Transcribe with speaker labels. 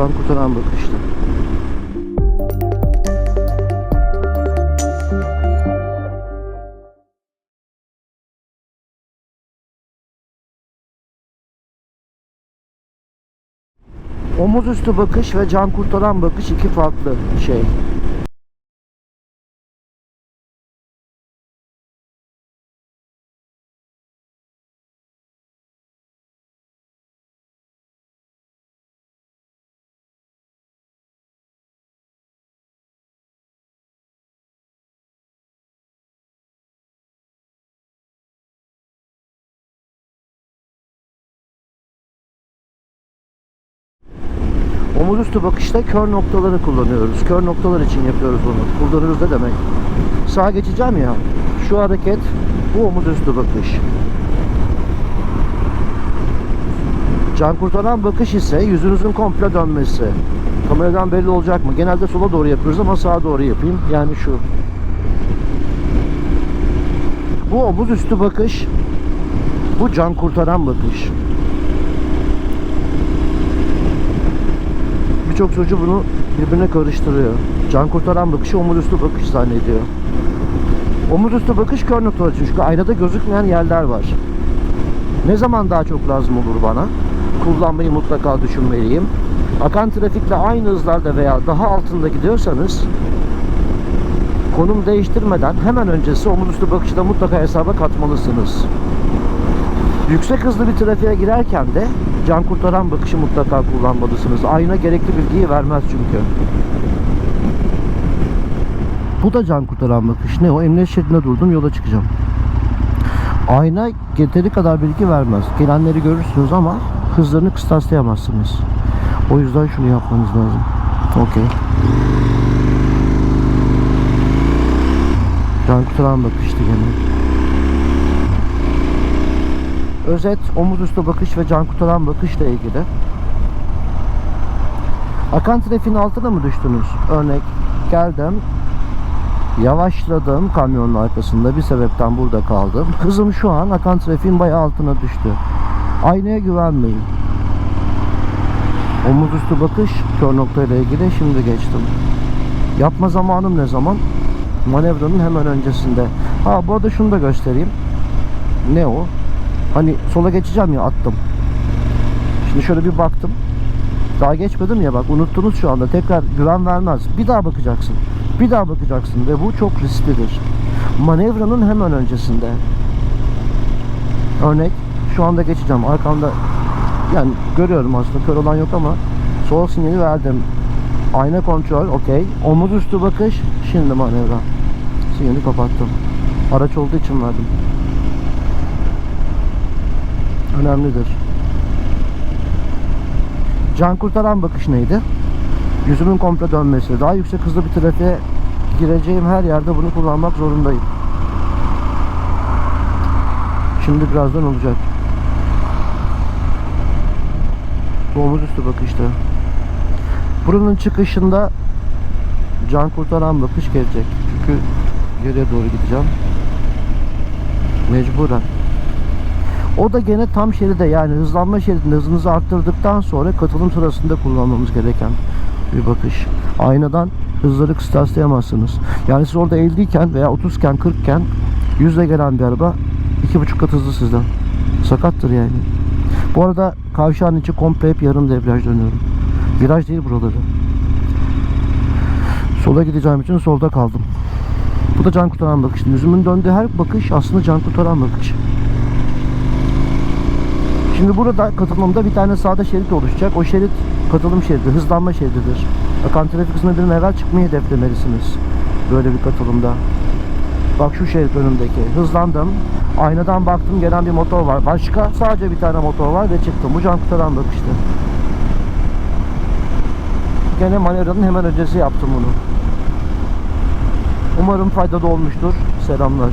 Speaker 1: can kurtaran bakıştı. Omuz üstü bakış ve can kurtaran bakış iki farklı şey. Omuz üstü bakışta kör noktaları kullanıyoruz. Kör noktalar için yapıyoruz bunu. Kullanıyoruz ne demek? Sağa geçeceğim ya. Şu hareket bu omuz üstü bakış. Can kurtaran bakış ise yüzünüzün komple dönmesi. Kameradan belli olacak mı? Genelde sola doğru yapıyoruz ama sağa doğru yapayım. Yani şu. Bu omuz üstü bakış. Bu can kurtaran bakış. Birçok çocuğu bunu birbirine karıştırıyor. Can kurtaran bakışı omuz üstü bakış zannediyor. Omuz üstü bakış kör noktalar için. Çünkü aynada gözükmeyen yerler var. Ne zaman daha çok lazım olur bana? Kullanmayı mutlaka düşünmeliyim. Akan trafikle aynı hızlarda veya daha altında gidiyorsanız konum değiştirmeden hemen öncesi omuz üstü bakışı da mutlaka hesaba katmalısınız. Yüksek hızlı bir trafiğe girerken de can kurtaran bakışı mutlaka kullanmalısınız. Ayna gerekli bilgiyi vermez çünkü. Bu da can kurtaran bakış. Ne o? Emniyet şeridinde durdum yola çıkacağım. Ayna yeteri kadar bilgi vermez. Gelenleri görürsünüz ama hızlarını kıstaslayamazsınız. O yüzden şunu yapmanız lazım. Okey. Can kurtaran bakıştı gene. Özet omuz üstü bakış ve can kurtaran bakışla ilgili. Akan trafiğin altına mı düştünüz? Örnek geldim. Yavaşladım kamyonun arkasında bir sebepten burada kaldım. Hızım şu an akan trafiğin bayağı altına düştü. Aynaya güvenmeyin. Omuz üstü bakış kör noktayla ilgili şimdi geçtim. Yapma zamanım ne zaman? Manevranın hemen öncesinde. Ha bu arada şunu da göstereyim. Ne o? Hani sola geçeceğim ya attım. Şimdi şöyle bir baktım. Daha geçmedim ya bak unuttunuz şu anda. Tekrar güven vermez. Bir daha bakacaksın. Bir daha bakacaksın ve bu çok risklidir. Manevranın hemen öncesinde. Örnek şu anda geçeceğim. Arkamda yani görüyorum aslında kör olan yok ama sol sinyali verdim. Ayna kontrol okey. Omuz üstü bakış şimdi manevra. Sinyali kapattım. Araç olduğu için verdim önemlidir. Can kurtaran bakış neydi? Yüzümün komple dönmesi. Daha yüksek hızlı bir trafiğe gireceğim her yerde bunu kullanmak zorundayım. Şimdi birazdan olacak. Bu omuz üstü bakışta. Buranın çıkışında can kurtaran bakış gelecek. Çünkü geriye doğru gideceğim. Mecburen. O da gene tam şeride yani hızlanma şeridinde hızınızı arttırdıktan sonra katılım sırasında kullanmamız gereken bir bakış. Aynadan hızları kıstaslayamazsınız. Yani siz orada 50 iken veya 30 iken 40 iken 100 ile gelen bir araba 2,5 kat hızlı sizden. Sakattır yani. Bu arada kavşağın içi komple hep yarım debriyaj dönüyorum. Viraj değil buraları. Sola gideceğim için solda kaldım. Bu da can kurtaran bakıştı. Yüzümün döndüğü her bakış aslında can kurtaran bakış. Şimdi burada katılımda bir tane sağda şerit oluşacak. O şerit katılım şeridi, hızlanma şerididir. Akan trafik bir evvel çıkmayı hedeflemelisiniz. Böyle bir katılımda. Bak şu şerit önümdeki. Hızlandım. Aynadan baktım gelen bir motor var. Başka sadece bir tane motor var ve çıktım. Bu can kurtaran bakıştı. Gene manevranın hemen öncesi yaptım bunu. Umarım faydalı olmuştur. Selamlar.